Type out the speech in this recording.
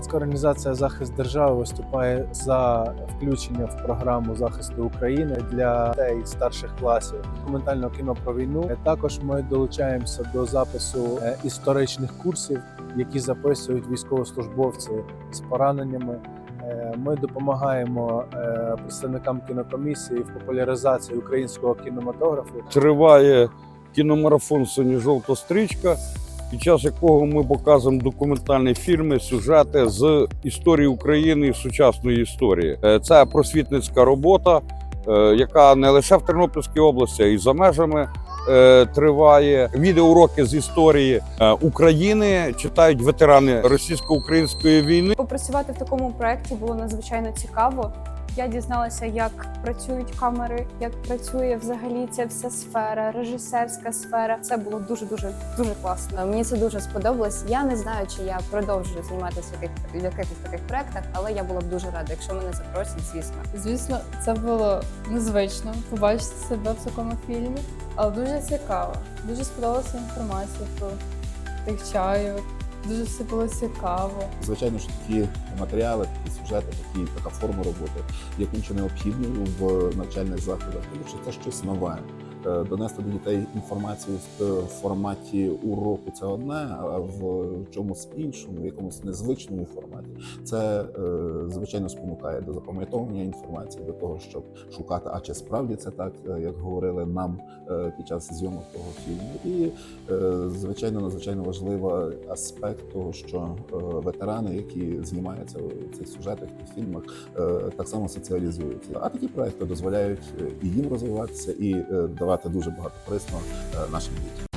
Громадська організація захист держави виступає за включення в програму захисту України для дітей старших класів документального кіно про війну. Е, Також ми долучаємося до запису е, історичних курсів, які записують військовослужбовці з пораненнями. Е, Ми допомагаємо представникам кінокомісії в популяризації українського кінематографу. Триває кіномарафон Сині жовта стрічка, під час якого ми показуємо документальні фільми, сюжети з історії України і сучасної історії. Е, Це просвітницька робота, е, яка не лише в Тернопільській області, а й за межами. е, Триває відеоуроки з історії України. Читають ветерани російсько-української війни. Попрацювати в такому проєкті було надзвичайно цікаво. Я дізналася, як працюють камери, як працює взагалі ця вся сфера, режисерська сфера. Це було дуже дуже дуже класно. Мені це дуже сподобалось. Я не знаю, чи я продовжую зніматися в якихось таких проєктах, але я була б дуже рада, якщо мене запросять, звісно. Звісно, це було незвично побачити себе в такому фільмі, але дуже цікаво. Дуже сподобалася інформація про тих чайок. Дуже все було цікаво. Звичайно, ж такі матеріали, такі сюжети, такі така форма роботи є конче необхідною в навчальних закладах, тому що це щось нове. Е, Донести до дітей інформацію в в форматі уроку це одне, а в чомусь іншому, в якомусь незвичному форматі. Це е, звичайно спонукає до запам'ятовування інформації, до того, щоб шукати, а чи справді це так, е, як говорили нам е, під час зйомок того фільму. І Е, звичайно, надзвичайно важливий аспект того, що е, ветерани, які знімаються у цих сюжетах, тих фільмах, е, так само соціалізуються. А такі проекти дозволяють е, і їм розвиватися, і е, давати дуже багато корисного е, нашим дітям.